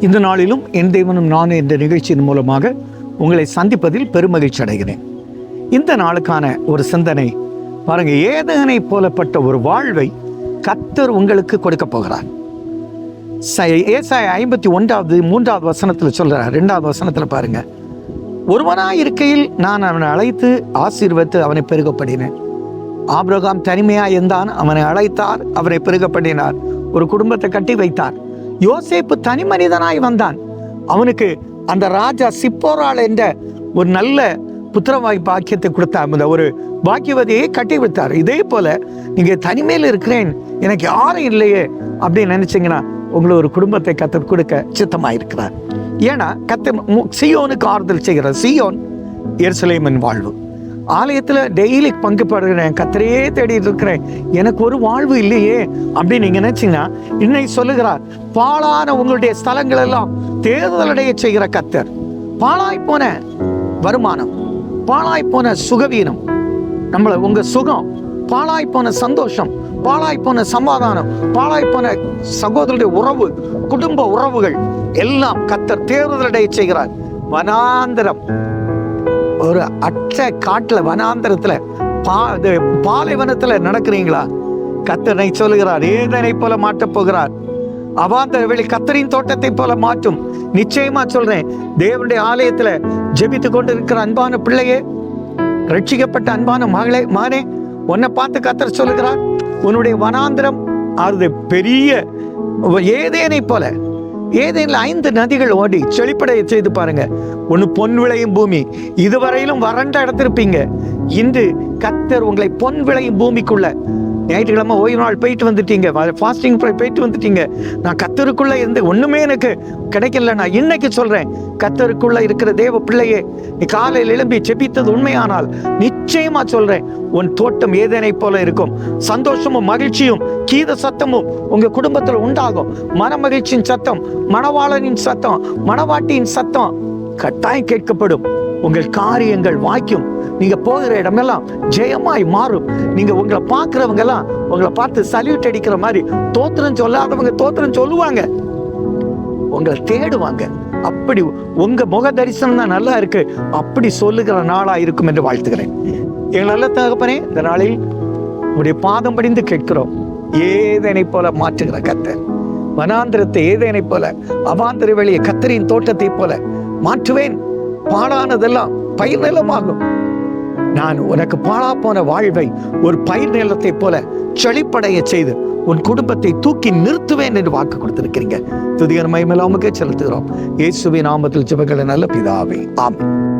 இந்த நாளிலும் என் தேவனும் நான் என்ற நிகழ்ச்சியின் மூலமாக உங்களை சந்திப்பதில் பெருமகிழ்ச்சி அடைகிறேன். இந்த நாளுக்கான ஒரு சிந்தனை பாருங்க ஏதனை போலப்பட்ட ஒரு வாழ்வை கத்தர் உங்களுக்கு கொடுக்க போகிறார். ச- ஐம்பத்தி ஒன்றாவது மூன்றாவது வசனத்தில் சொல்கிறார் ரெண்டாவது வசனத்தில் பாருங்க ஒருவனாக இருக்கையில் நான் அவனை அழைத்து ஆசீர்வத்து அவனை பெருகப்படினேன் ஆப்ரகாம் தனிமையாக இருந்தான் அவனை அழைத்தார் அவனை பெருகப்படினார் ஒரு குடும்பத்தை கட்டி வைத்தார். யோசேப்பு தனி மனிதனாய் வந்தான். அவனுக்கு அந்த ராஜா சிப்போராள் என்ற ஒரு நல்ல புத்திரவாய் பாக்கியத்தை கொடுத்தார் அந்த ஒரு பாக்கியவதியை கட்டி வைத்தார் இதே போல நீங்க தனிமையில் இருக்கிறேன். எனக்கு யாரும் இல்லையே அப்படின்னு நினைச்சீங்கன்னா உங்களை ஒரு குடும்பத்தை கத்த கொடுக்க சித்தமாயிருக்கிறார். ஏன்னா கத்த சியோனுக்கு ஆறுதல் செய்கிறார். சியோன் எருசலேமின் வாழ்வு. ஆலயத்தில் டெய்லி பங்கு படுகிறேன் கத்தரையே தேடிட்டு இருக்கிறேன் எனக்கு ஒரு வாழ்வு இல்லையே அப்படின்னு நீங்க நினைச்சீங்கன்னா இன்னைக்கு சொல்லுகிறார் பாழான உங்களுடைய ஸ்தலங்கள் எல்லாம் தேர்தலடைய செய்கிற கத்தர். பாழாய் போன வருமானம் பாழாய் போன சுகவீனம் நம்மள உங்க சுகம் பாழாய் போன சந்தோஷம் பாழாய் போன சமாதானம் பாழாய் போன சகோதரருடைய உறவு குடும்ப உறவுகள் எல்லாம் கத்தர் தேர்தலடைய செய்கிறார். வனாந்தரம். ஒரு அற்ற காட்டில் வனாந்திரத்தில் பா இது பாலைவனத்தில் நடக்கிறீங்களா? கத்தனை சொல்லுகிறார் ஏதனை போல மாட்டப் போகிறார். அவாந்தர வெளி கத்தரின் தோட்டத்தை போல மாற்றும். நிச்சயமா சொல்றேன் தேவனுடைய ஆலயத்துல ஜெபித்து கொண்டு இருக்கிற அன்பான பிள்ளையே ரட்சிக்கப்பட்ட அன்பான மகளே மகனே உன்னை பார்த்து கத்தர் சொல்லுகிறார் உன்னுடைய வனாந்திரம் அது பெரிய ஏதேனை போல. ஏதேனில் ஐந்து நதிகள் ஓடி செழிப்படைய செய்து பாருங்க. ஒன்று பொன் விளையும் பூமி. இதுவரையிலும் வறண்ட இடத்திருப்பீங்க. இன்று கத்தர் உங்களை பொன் விளையும் பூமிக்குள்ள ஞாயிற்றுக்கிழமை ஓய்வு நாள் போயிட்டு வந்துட்டீங்க. ஃபாஸ்டிங் போயிட்டு வந்துட்டீங்க. நான் கத்தருக்குள்ளே இருந்து ஒன்றுமே எனக்கு கிடைக்கல. நான் இன்னைக்கு சொல்கிறேன் கத்தருக்குள்ளே இருக்கிற தேவ பிள்ளையே நீ காலையில் எழும்பி செபித்தது உண்மையானால் நிச்சயமாக சொல்கிறேன் உன் தோட்டம் ஏதேனை போல இருக்கும். சந்தோஷமும் மகிழ்ச்சியும் கீத சத்தமும் உங்கள் குடும்பத்தில் உண்டாகும். மன மகிழ்ச்சியின் சத்தம் மணவாளனின் சத்தம் மணவாட்டியின் சத்தம் கட்டாயம் கேட்கப்படும். உங்கள் காரியங்கள் வாய்க்கும். நீங்க போகிற இடமெல்லாம் ஜெயமாய் மாறும். நீங்க உங்களை பார்க்கிறவங்க எல்லாம் உங்களை பார்த்து சல்யூட் அடிக்கிற மாதிரி தோத்திரம் சொல்லாதவங்க தோத்திரம் சொல்லுவாங்க. உங்களை தேடுவாங்க. அப்படி உங்க முக தரிசனம் தான் நல்லா இருக்கு. அப்படி சொல்லுகிற நாளா இருக்கும் என்று வாழ்த்துகிறேன். எங்கள் நல்ல தகப்பனே இந்த நாளில் உடைய பாதம் படிந்து கேட்கிறோம். ஏதனை போல மாற்றுகிற கத்தர் வனாந்திரத்தை ஏதேனை போல அவாந்திர வெளிய கத்தரின் தோட்டத்தை போல மாற்றுவேன். பாழானதெல்லாம் பயிர் நிலமாகும். நான் உனக்கு பாழா போன வாழ்வை ஒரு பயிர் நிலத்தை போல செழிப்படைய செய்து உன் குடும்பத்தை தூக்கி நிறுத்துவேன் என்று வாக்கு கொடுத்திருக்கிறீங்க. துதிகர் மயமில்லாமக்கே செலுத்துகிறோம். இயேசுவின் நாமத்தில் ஜெபங்களை நல்ல பிதாவே. ஆமென்.